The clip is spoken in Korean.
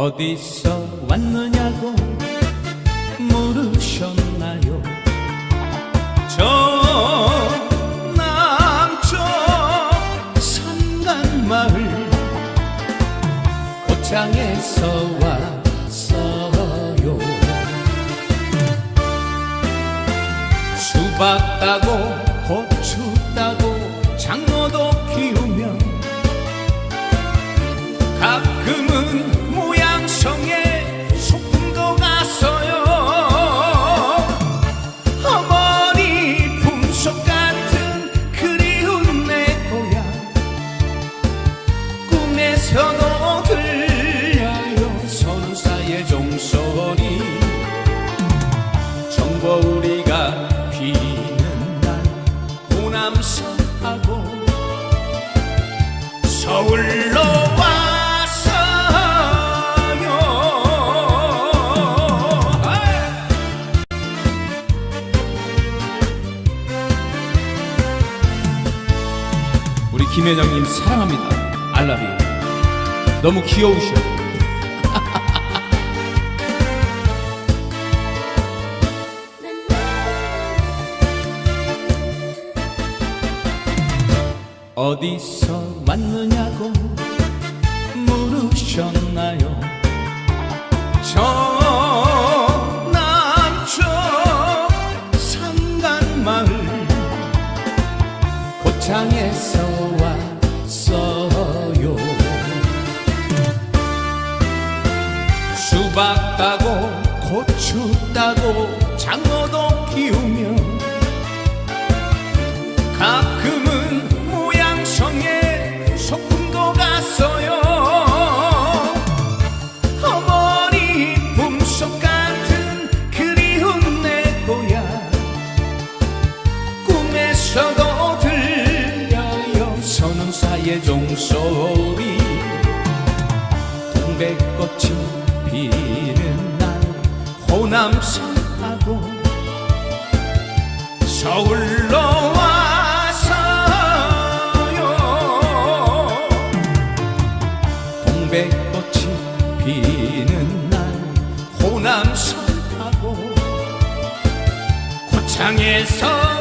어디서 왔느냐고 물으셨나요? 저 남쪽 산간마을 고창에서 왔어요. 수박 따고 고추 따고 장어도 키우며 서울로 왔어요. 우리 김혜정님 사랑합니다. 알라뷰 너무 귀여우셔 어디서 왔느냐고 물으셨나요? 저 남쪽 산간마을 고창에서 왔어요. 수박 따고 고추 따고 꿈에서도 들려요. 선운사의 종소리. 동백꽃이 피는 날 호남선하고 서울로 왔어요. 동백꽃이 피는 날 호남선하고 고창에서